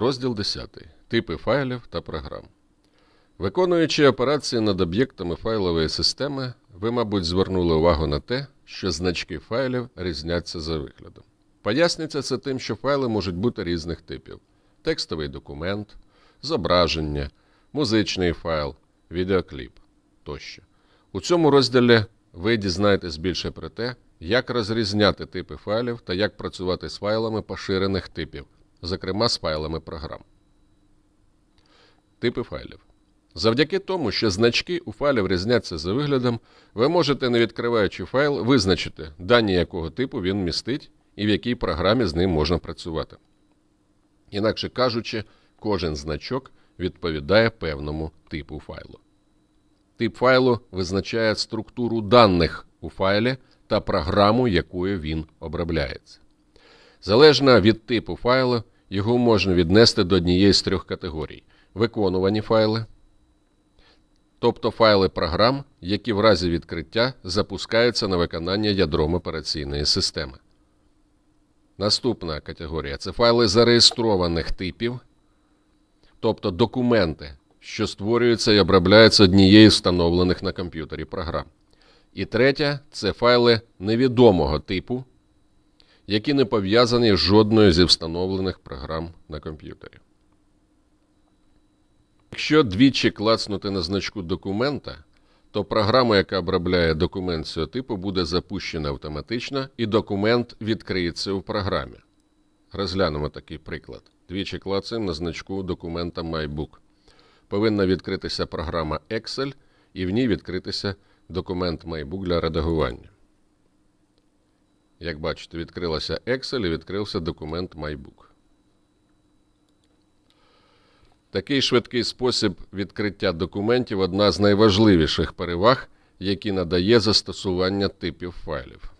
Розділ 10. Типи файлів та програм. Виконуючи операції над об'єктами файлової системи, ви, мабуть, звернули увагу на те, що значки файлів різняться за виглядом. Пояснюється це тим, що файли можуть бути різних типів: текстовий документ, зображення, музичний файл, відеокліп тощо. У цьому розділі ви дізнаєтесь більше про те, як розрізняти типи файлів та як працювати з файлами поширених типів, зокрема з файлами програм. Типи файлів. Завдяки тому, що значки у файлів різняться за виглядом, ви можете, не відкриваючи файл, визначити, дані якого типу він містить і в якій програмі з ним можна працювати. Інакше кажучи, кожен значок відповідає певному типу файлу. Тип файлу визначає структуру даних у файлі та програму, якою він обробляється. Залежно від типу файлу, його можна віднести до однієї з трьох категорій: виконувані файли, тобто файли програм, які в разі відкриття запускаються на виконання ядром операційної системи. Наступна категорія це файли зареєстрованих типів, тобто документи, що створюються і обробляються однією встановлених на комп'ютері програм. І третя це файли невідомого типу, які не пов'язані з жодною зі встановлених програм на комп'ютері. Якщо двічі клацнути на значку документа, то програма, яка обробляє документ цього типу, буде запущена автоматично, і документ відкриється у програмі. Розглянемо такий приклад. Двічі клацаємо на значку документа MyBook. Повинна відкритися програма Excel, і в ній відкритися документ MyBook для редагування. Як бачите, відкрилася Excel і відкрився документ MyBook. Такий швидкий спосіб відкриття документів одна з найважливіших переваг, які надає застосування типів файлів.